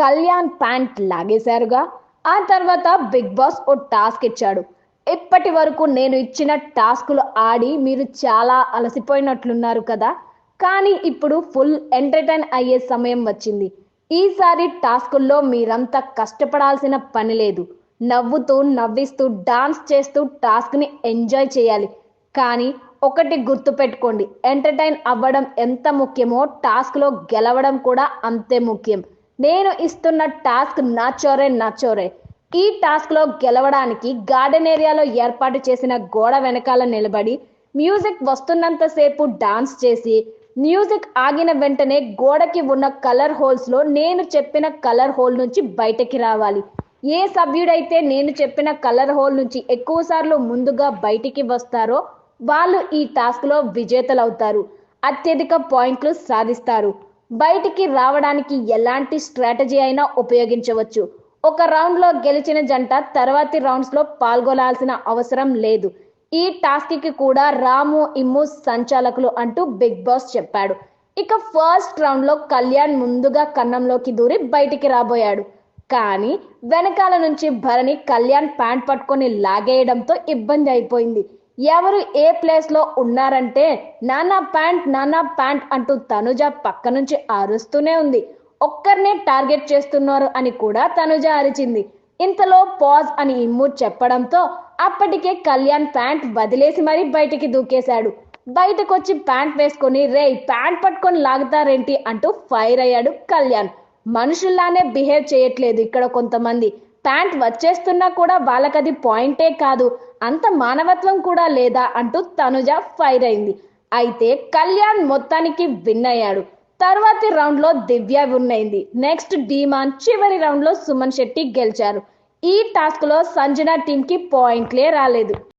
Kalyan pant లాగేశారుగా. ఆ తర్వాత big boss ఓ task ఇచ్చాడు. ఇప్పటి వరకు నేను ఇచ్చిన టాస్కులు ఆడి మీరు చాలా అలసిపోయినట్లున్నారు కదా. కానీ ఇప్పుడు ఫుల్ ఎంటర్టైన్ అయ్యే సమయం వచ్చింది. ఈసారి టాస్కుల్లో మీరంతా కష్టపడాల్సిన పని లేదు. నవ్వుతూ నవ్విస్తూ డాన్స్ చేస్తూ టాస్క్ని ఎంజాయ్ చేయాలి. కానీ ఒకటి గుర్తుపెట్టుకోండి ఎంటర్టైన్ అవ్వడం ఎంత ముఖ్యమో టాస్క్లో గెలవడం కూడా అంతే ముఖ్యం. నేను ఇస్తున్న టాస్క్ నాచోరే నాచోరే ఈ టాస్క్లో గెలవడానికి గార్డెన్ ఏరియాలో ఏర్పాటు చేసిన గోడ వెనకాల నిలబడి మ్యూజిక్ వస్తున్నంతసేపు డాన్స్ చేసి మ్యూజిక్ ఆగిన వెంటనే గోడకి ఉన్న కలర్ హోల్స్లో నేను చెప్పిన కలర్ హోల్ నుంచి బయటకి రావాలి. ఏ సభ్యుడైతే నేను చెప్పిన కలర్ హోల్ నుంచి ఎక్కువ సార్లు ముందుగా బయటికి వస్తారో వాళ్ళు ఈ టాస్క్లో విజేతలవుతారు. అత్యధిక పాయింట్లు సాధిస్తారు. బయటికి రావడానికి ఎలాంటి స్ట్రాటజీ అయినా ఉపయోగించవచ్చు. ఒక రౌండ్లో గెలిచిన జంట తర్వాతి రౌండ్స్లో పాల్గొనాల్సిన అవసరం లేదు. ఈ టాస్క్కి కూడా రాము ఇమ్ము సంచాలకులు అంటూ బిగ్ బాస్ చెప్పాడు. ఇక ఫస్ట్ రౌండ్లో కళ్యాణ్ ముందుగా కన్నంలోకి దూరి బయటికి రాబోయాడు. కానీ వెనకాల నుంచి భరణి కళ్యాణ్ ప్యాంట్ పట్టుకొని లాగేయడంతో ఇబ్బంది అయిపోయింది. ఎవరు ఏ ప్లేస్లో ఉన్నారంటే నానా ప్యాంట్ నానా ప్యాంట్ అంటూ తనుజ పక్క నుంచి అరుస్తూనే ఉంది. ఒక్కరినే టార్గెట్ చేస్తున్నారు అని కూడా తనుజ అరిచింది. ఇంతలో పాజ్ అని ఇమ్ము చెప్పడంతో అప్పటికే కళ్యాణ్ ప్యాంట్ వదిలేసి మరీ బయటికి దూకేశాడు. బయటకు వచ్చి ప్యాంట్ వేసుకొని రే ప్యాంట్ పట్టుకొని లాగుతారేంటి? అంటూ ఫైర్ అయ్యాడు కళ్యాణ్. మనుషుల్లానే బిహేవ్ చేయట్లేదు ఇక్కడ కొంతమంది. ప్యాంట్ వచ్చేస్తున్నా కూడా వాళ్ళకది పాయింటే కాదు. అంత మానవత్వం కూడా లేదా అంటూ తనుజ ఫైర్ అయింది. అయితే కళ్యాణ్ మొత్తానికి విన్ అయ్యాడు. తర్వాతి రౌండ్లో దివ్య విన్ అయింది. నెక్స్ట్ డీమాన్ చివరి రౌండ్లో సుమన్ శెట్టి గెలిచారు. ఈ టాస్క్లో సంజన టీం కి పాయింట్లే రాలేదు.